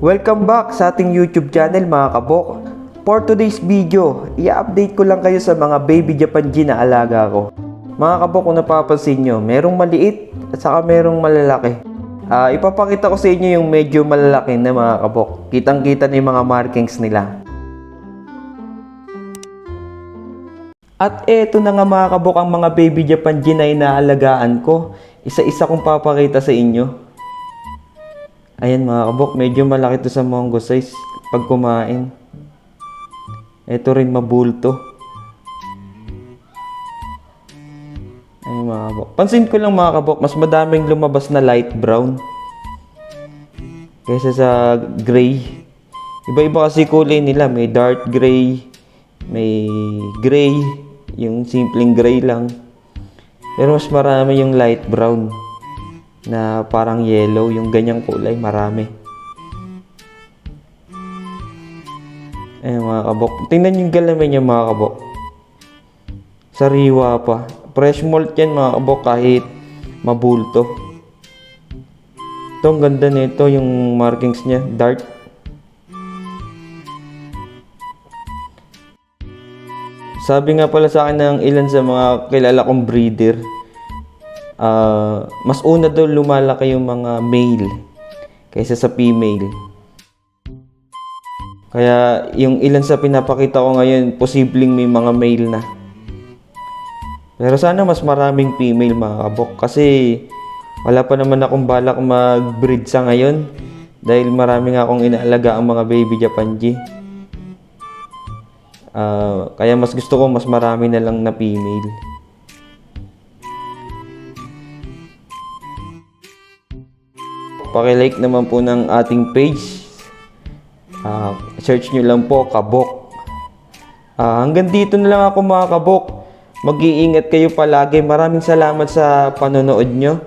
Welcome back sa ating YouTube channel mga kabok. For today's video, i-update ko lang kayo sa mga baby Japan G na alaga ko. Mga kabok, kung napapansin nyo, merong maliit at saka merong malalaki. Ah, ipapakita ko sa inyo yung medyo malalaki na mga kabok. Kitang-kita na yung mga markings nila. At eto na nga mga kabok ang mga baby Japan G na inaalagaan ko. Isa-isa kong papakita sa inyo. Ayan mga kabok, medyo malaki to sa mongo size pag kumain. Ito rin mabulto. Ayan mga kabok. Pansin ko lang mga kabok, mas madaming lumabas na light brown. Kaysa sa gray. Iba-iba kasi kulay nila. May dark gray, may gray, yung simpleng gray lang. Pero mas marami yung light brown na parang yellow, yung ganyang kulay, marami. Eh mga kabok, tingnan yung galaman niya mga kabok. Sariwa pa. Fresh malt yan mga kabok kahit mabulto. Ito ang ganda nito yung markings niya, dark. Sabi nga pala sa akin ng ilan sa mga kilala kong breeder, ah, mas una daw lumalaki yung mga male kaysa sa female. Kaya yung ilan sa pinapakita ko ngayon, posibleng may mga male na. Pero sana mas maraming female mga kasi wala pa naman akong balak mag-breed sa ngayon dahil marami nga akong inaalaga ang mga baby Japan G. Ah, kaya mas gusto ko mas marami na lang na female. Pakilike naman po ng ating page. Ah, search nyo lang po, Kabok. Ah, hanggang dito na lang ako mga Kabok. Mag-iingat kayo palagi. Maraming salamat sa panonood nyo.